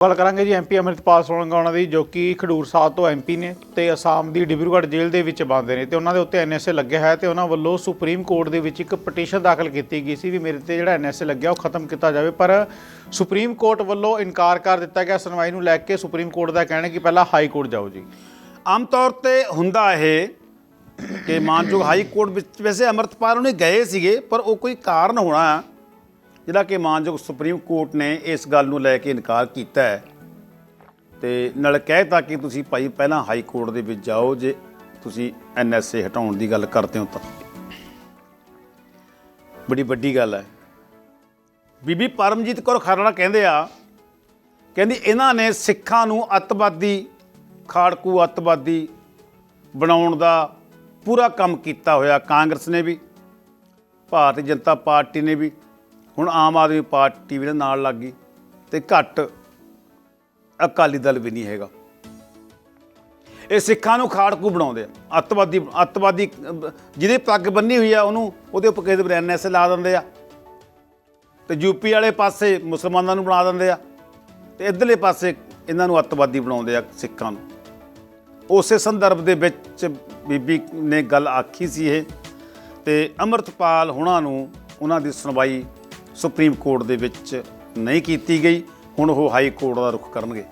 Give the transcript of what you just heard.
ਗੱਲ ਕਰਾਂਗੇ ਜੀ ਐਮਪੀ ਅਮਰਿਤਪਾਲ ਸੋਲੰਗਾਉਣਾ ਦੀ, ਜੋ ਕਿ ਖਡੂਰ ਸਾਹਿਬ ਤੋਂ ਐਮਪੀ ਨੇ ਤੇ ਅਸਾਮ ਦੀ ਡਿਬਰੂਗੜ੍ਹ ਜੇਲ੍ਹ ਦੇ ਵਿੱਚ ਬੰਦ ਨੇ ਤੇ ਉਹਨਾਂ ਦੇ ਉੱਤੇ ਐਨਐਸਏ ਲੱਗਿਆ ਹੈ ਤੇ ਉਹਨਾਂ ਵੱਲੋਂ ਸੁਪਰੀਮ ਕੋਰਟ ਦੇ ਵਿੱਚ ਇੱਕ ਪਟੀਸ਼ਨ ਦਾਖਲ ਕੀਤੀ ਗਈ ਸੀ ਵੀ ਮੇਰੇ ਤੇ ਜਿਹੜਾ ਐਨਐਸਏ ਲੱਗਿਆ ਉਹ ਖਤਮ ਕੀਤਾ ਜਾਵੇ, ਪਰ ਸੁਪਰੀਮ ਕੋਰਟ ਵੱਲੋਂ ਇਨਕਾਰ ਕਰ ਦਿੱਤਾ ਗਿਆ ਸੁਣਵਾਈ ਨੂੰ ਲੈ ਕੇ ਸੁਪਰੀਮ ਕੋਰਟ ਦਾ ਕਹਿਣਾ ਕਿ ਪਹਿਲਾਂ ਹਾਈ ਕੋਰਟ ਜਾਓ ਜੀ। ਆਮ ਤੌਰ ਤੇ ਹੁੰਦਾ ਇਹ ਕਿ ਮਾਨਯੋਗ ਹਾਈ ਕੋਰਟ ਵਿੱਚ ਵੈਸੇ ਅਮਰਤਪਾਲ ਉਹਨੇ ਗਏ ਸੀਗੇ, ਪਰ ਉਹ ਕੋਈ ਕਾਰਨ ਹੋਣਾ ਜਿਹੜਾ ਕਿ ਮਾਨਯੋਗ ਸੁਪਰੀਮ ਕੋਰਟ ਨੇ ਇਸ ਗੱਲ ਨੂੰ ਲੈ ਕੇ ਇਨਕਾਰ ਕੀਤਾ ਹੈ। ਤੇ ਨਾਲ ਕਹਿਤਾ ਕਿ ਤੁਸੀਂ ਭਾਈ ਪਹਿਲਾਂ ਹਾਈ ਕੋਰਟ ਦੇ ਵਿੱਚ ਜਾਓ, ਜੇ ਤੁਸੀਂ ਐਨਐਸਏ ਹਟਾਉਣ ਦੀ ਗੱਲ ਕਰਦੇ ਹੋ ਤਾਂ। ਬੜੀ ਵੱਡੀ ਗੱਲ ਹੈ। ਬੀਬੀ ਪਰਮਜੀਤ ਕੌਰ ਖਰੜਾ ਕਹਿੰਦੇ ਆ, ਕਹਿੰਦੀ ਇਹਨਾਂ ਨੇ ਸਿੱਖਾਂ ਨੂੰ ਅੱਤਵਾਦੀ, ਖਾੜਕੂ ਅੱਤਵਾਦੀ ਬਣਾਉਣ ਦਾ ਪੂਰਾ ਕੰਮ ਕੀਤਾ ਹੋਇਆ, ਕਾਂਗਰਸ ਨੇ ਵੀ, ਭਾਰਤੀ ਜਨਤਾ ਪਾਰਟੀ ਨੇ ਵੀ। ਹੁਣ ਆਮ ਆਦਮੀ ਪਾਰਟੀ ਵੀ ਇਹਦੇ ਨਾਲ ਲੱਗ ਗਈ ਤੇ ਘੱਟ ਅਕਾਲੀ ਦਲ ਵੀ ਨਹੀਂ ਹੈਗਾ। ਇਹ ਸਿੱਖਾਂ ਨੂੰ ਖਾੜਕੂ ਬਣਾਉਂਦੇ ਆ। ਅੱਤਵਾਦੀ ਅੱਤਵਾਦੀ ਅਹ, ਜਿਹਦੇ ਪੱਗ ਬੰਨੀ ਹੋਈ ਆ ਉਹਨੂੰ ਉਹਦੇ ਉੱਪਰ ਕਿਸੇ ਦੇ ਐਨਐਸਏ ਲਾ ਦਿੰਦੇ ਆ। ਤੇ ਯੂਪੀ ਵਾਲੇ ਪਾਸੇ ਮੁਸਲਮਾਨਾਂ ਨੂੰ ਬਣਾ ਦਿੰਦੇ ਆ। ਤੇ ਇਧਰਲੇ ਪਾਸੇ ਇਹਨਾਂ ਨੂੰ ਅੱਤਵਾਦੀ ਬਣਾਉਂਦੇ ਆ ਸਿੱਖਾਂ ਨੂੰ। ਉਸੇ ਸੰਦਰਭ ਦੇ ਵਿੱਚ ਬੀਬੀ ਨੇ ਗੱਲ ਆਖੀ ਸੀ ਇਹ। ਤੇ ਅਮਰਤਪਾਲ ਹੁਣਾਂ ਨੂੰ ਉਹਨਾਂ ਦੀ ਸੁਣਵਾਈ ਸੁਪਰੀਮ ਕੋਰਟ ਦੇ ਵਿੱਚ ਨਹੀਂ ਕੀਤੀ ਗਈ। ਹੁਣ ਉਹ ਹਾਈ ਕੋਰਟ ਦਾ ਰੁਖ ਕਰਨਗੇ।